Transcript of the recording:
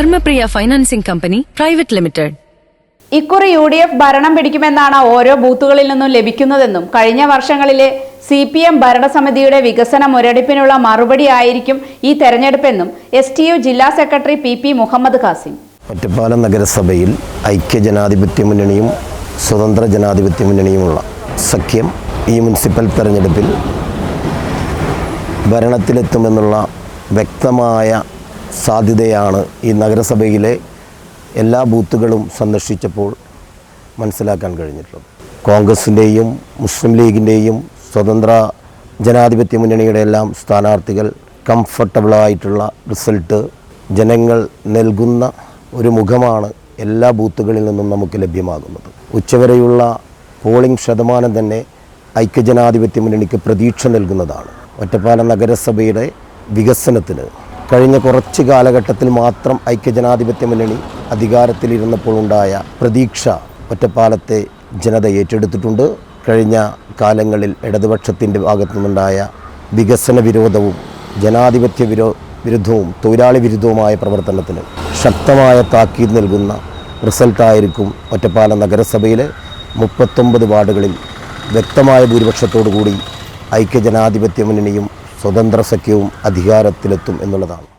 Dharmapriya financing company private limited. ഇക്കുറി U D F ഭരണം പിടിക്കുമെന്നാണ് ഓരോ ബൂത്തുകളിൽ നിന്നും ലഭിക്കുന്നതെന്നും കഴിഞ്ഞ വർഷങ്ങളിലെ സി പി എം ഭരണസമിതിയുടെ വികസന മുരടിപ്പിനുള്ള മറുപടി ആയിരിക്കും ഈ തെരഞ്ഞെടുപ്പെന്നും എസ് ടി യു ജില്ലാ secretary P P Muhammad Qasim. Ottapalam നഗരസഭയിൽ ഐക്യ ജനാധിപത്യ മുന്നണിയും സ്വതന്ത്ര ജനാധിപത്യ മുന്നണിയുമുള്ള സഖ്യം ഈ മുനിസിപ്പൽ തെരഞ്ഞെടുപ്പിൽ ഭരണത്തിലെത്തുമെന്നുള്ള വ്യക്തമായ സാധ്യതയാണ് ഈ നഗരസഭയിലെ എല്ലാ ബൂത്തുകളും സന്ദർശിച്ചപ്പോൾ മനസ്സിലാക്കാൻ കഴിഞ്ഞിട്ടുള്ളത്. കോൺഗ്രസിന്റെയും മുസ്ലിം ലീഗിന്റെയും സ്വതന്ത്ര ജനാധിപത്യ മുന്നണിയുടെ എല്ലാം സ്ഥാനാർത്ഥികൾ കംഫർട്ടബിളായിട്ടുള്ള റിസൾട്ട് ജനങ്ങൾ നൽകുന്ന ഒരു മുഖമാണ് എല്ലാ ബൂത്തുകളിൽ നിന്നും നമുക്ക് ലഭ്യമാകുന്നത്. ഉച്ചവരെയുള്ള പോളിംഗ് ശതമാനം തന്നെ ഐക്യജനാധിപത്യ മുന്നണിക്ക് പ്രതീക്ഷ നൽകുന്നതാണ്. ഒറ്റപ്പാലം നഗരസഭയുടെ വികസനത്തിന് കഴിഞ്ഞ കുറച്ച് കാലഘട്ടത്തിൽ മാത്രം ഐക്യജനാധിപത്യ മുന്നണി അധികാരത്തിലിരുന്നപ്പോൾ ഉണ്ടായ പ്രതീക്ഷ ഒറ്റപ്പാലത്തെ ജനത ഏറ്റെടുത്തിട്ടുണ്ട്. കഴിഞ്ഞ കാലങ്ങളിൽ ഇടതുപക്ഷത്തിന്റെ ഭാഗത്തു നിന്നുണ്ടായ വികസന വിരോധവും ജനാധിപത്യ വിരോ വിരുദ്ധവും തൊഴിലാളി വിരുദ്ധവുമായ പ്രവർത്തനത്തിന് ശക്തമായ താക്കീത് നൽകുന്ന റിസൾട്ടായിരിക്കും ഒറ്റപ്പാലം നഗരസഭയിലെ മുപ്പത്തൊമ്പത് വാർഡുകളിൽ വ്യക്തമായ ഭൂരിപക്ഷത്തോടു കൂടി ഐക്യജനാധിപത്യ മുന്നണിയും സ്വതന്ത്ര സഖ്യവും അധികാരത്തിലെത്തും എന്നുള്ളതാണ്.